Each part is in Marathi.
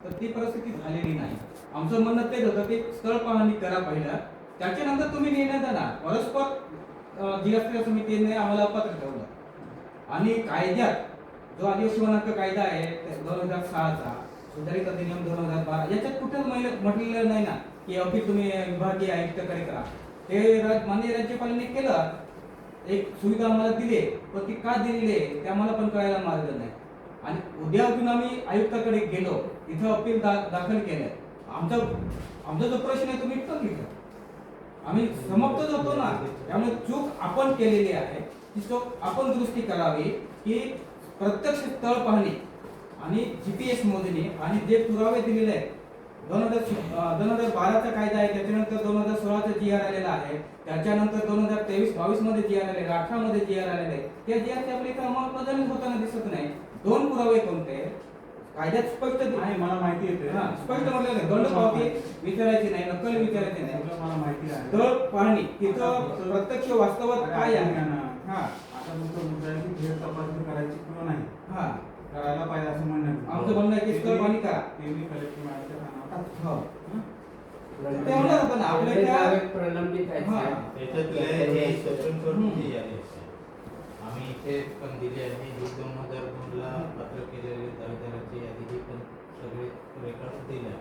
तर ती परिस्थिती झालेली नाही. आमचं म्हणणं तेच होतं की स्थळ पाहणी करा पहिला. त्याच्यानंतर तुम्ही निर्णय द्या ना परस्पर जिल्हा समितीने आम्हाला पत्र ठेवलं. आणि कायद्यात जो आदिवासी वनांक कायदा आहे दोन हजार सहाचा सुधारित अधिनियम दोन हजार बारा याच्यात कुठेच म्हटलेलं नाही ना की अगदी तुम्ही विभागीय आयुक्तकडे करा. ते माननीय राज्यपालांनी केलं. एक सुविधा आम्हाला दिली पण ती का दिलेली आहे ते आम्हाला पण कळायला मार्ग नाही. आणि उद्या अजून आम्ही आयुक्ताकडे गेलो तिथं अपील दा, दाखल केलं आमचा आमचा जो प्रश्न आहे तो मिटतो तिथं आम्ही समाप्त होतो ना. त्यामुळे चूक आपण केलेली आहे. ती चूक आपण दुरुस्ती करावी की प्रत्यक्ष स्थळ पाहणी आणि जीपीएस मोजणी आणि जे पुरावे दिलेले आहेत दोन हजार दोन हजार बाराचा कायदा आहे त्याच्यानंतर दोन हजार सोळाचा जी आर आलेला आहे त्याच्यानंतर दोन हजार तेवीस बावीसमध्ये जी आर आलेला अठरा मध्ये जी आर आलेला आहे. त्या जी आरची आपल्या इथं अंमलबजावणी होताना पुरावे कोणते कायद्यात स्पष्ट नाही मला माहिती येते हा, स्पष्ट म्हटलं नाही दंड पावती विचारायची नाही नक्कल विचारायची नाही मला माहिती आहे स्थळ पाहणी तिथं प्रत्यक्ष वास्तवात काय आहे. हा आता तुमचा मुद्दा आहे की फेर तपासणी करायची किंवा नाही हा करायला पाहिजे असं म्हणणं आहे. आमचं म्हणणं आहे की स्थळ पाहणी करा. ते मी कलेक्टर मॅडमच्या कानावर. हो हं? ते म्हणणार होतं ना आपल्या त्या प्रलंबित हा. साहेब. त्याच्यातले हे हम्म. कोर्टची यादी असते आम्ही इथे पण दिली आहे. ही दोन हजार दोनला पत्र केलेले दावेदाराची यादी ही पण सगळे रेकॉर्ड दिले.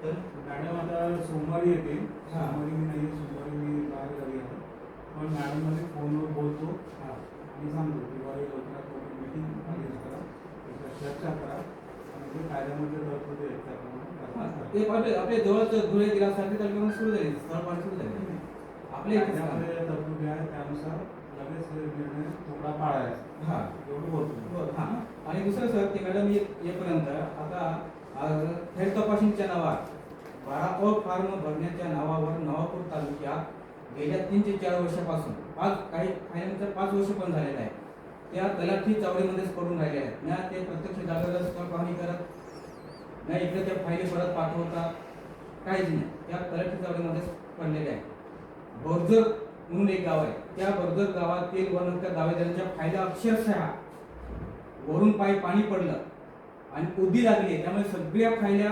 तर मॅडम आता सोमवारी येते. सोमवारी मी नाही सोमवारी मी बाहेर गावी आहे पण मॅडममध्ये फोनवर बोलतो. आणि सांगतो की बाई लवकरात लवकर मीटिंग अरेंज करा चर्चा करा. आणि जे कायद्यामध्ये तरतुदी आहेत त्याप्रमाणे ते. आपले आपले जवळच धुळे जिल्हा साठी तालुक्यामध्ये सुरू झाली. स्थळ सुरू झाली. कायद्यामध्ये तरतुदी आहे त्यानुसार लगेच हे निर्णय थोडा पाळायचा हा. एवढं बोलतो हा आणि दुसरं सर ते मॅडम ये- येईपर्यंत आता हेल्थ तपासणीच्या नावात बारा अ फार्म भरण्याच्या नावावर नवापूर तालुक्यात गेल्या तीन ते चार वर्षापासून पाच काही फायनलचं पाच वर्ष पण झालेलं आहे. त्या तलाठी चावडीमध्येच पडून राहिल्या आहेत. ना ते प्रत्यक्ष जागेवर स्थळ पाहणी करत नाही इकडे त्या फायली परत पाठवतात काहीच नाही. त्या तलाठी चावडीमध्येच पडलेल्या आहेत. बोरजर म्हणून एक गाव आहे. त्या बोरजर गावातील वनहक्क दावेदारांच्या फायदा अक्षरशः वरून पाय पाणी पडलं आणि उदी लागली. त्यामुळे सगळ्या फायल्या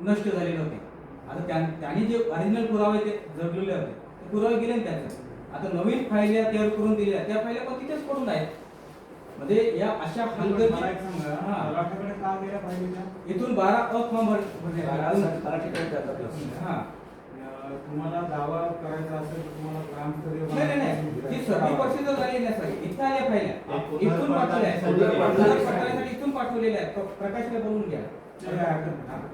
नष्ट झालेल्या होत्या. आता त्या- त्यांनी जे ओरिजिनल पुरावे ते जगलेले होते. ते पुरावे गेले ना त्याचे. आता नवीन फायल्या तयार करून दिल्या. त्या फायल्या पण तिथेच पडून आहेत. म्हणजे या अशा हा. इथून बारा अ फॉर्म भर- भरले हा. तुम्हाला दावा करायचा असेल तर तुम्हाला ग्रामस्तरीय नाही नाही ती सर्व प्रोसिजर झाली नाही सगळी इथं आल्या एक इथून पाठवल्या आहेत. पुनर्पडताळणीसाठी इथून पाठवलेल्या आहेत. प्र- प्रकाशला बोलून घ्या.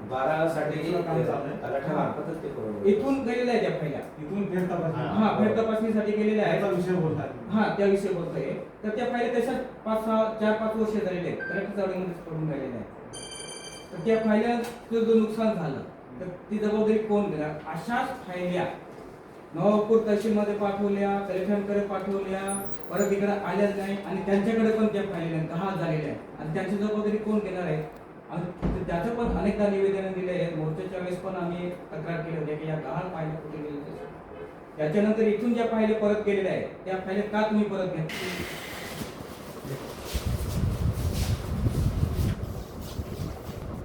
बारा साठी काम आहे. इथून गेलेल्या आहेत त्या फायल्या इथून फेर तपासणी. हा. फेर तपासणीसाठी गेलेल्या आहेत. विषय बोलतात. हा त्याविषयी बोलतोय. तर त्या फायल्या तशाच पाच सहा चार पाच वर्ष झालेले आहेत. कलेक्टर चावडीमध्येच पडून आहेत. तर त्या फायल्याचं जो नुकसान झालं. तर ती जबाबदारी कोण घेणार अशाच फायल्या नवापूर तहसीलमध्ये पाठवल्या कलेक्टरकडे पाठवल्या परत इकडे आल्याच नाही आणि त्यांच्याकडे पण त्या फायल्या दहा झालेल्या आहेत. आणि त्यांची जबाबदारी कोण घेणार आहे? आणि त्याचं पण अनेकदा निवेदन दिले आहेत मोर्चाच्या वेळेस पण आम्ही तक्रार केली होती की या गहाण फायल्या कुठे गेलेल्या त्याच्यानंतर इथून ज्या फायले परत केलेल्या आहेत त्या फायले का तुम्ही परत घेत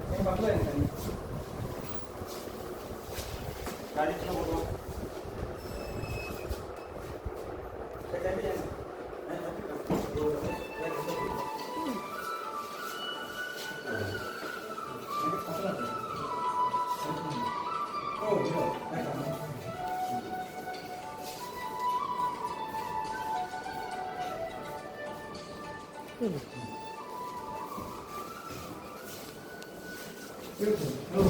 हे पाठवलंय ना त्यांनी? त्याच्यात आहे ना? हो, हो. काय करणार? हो.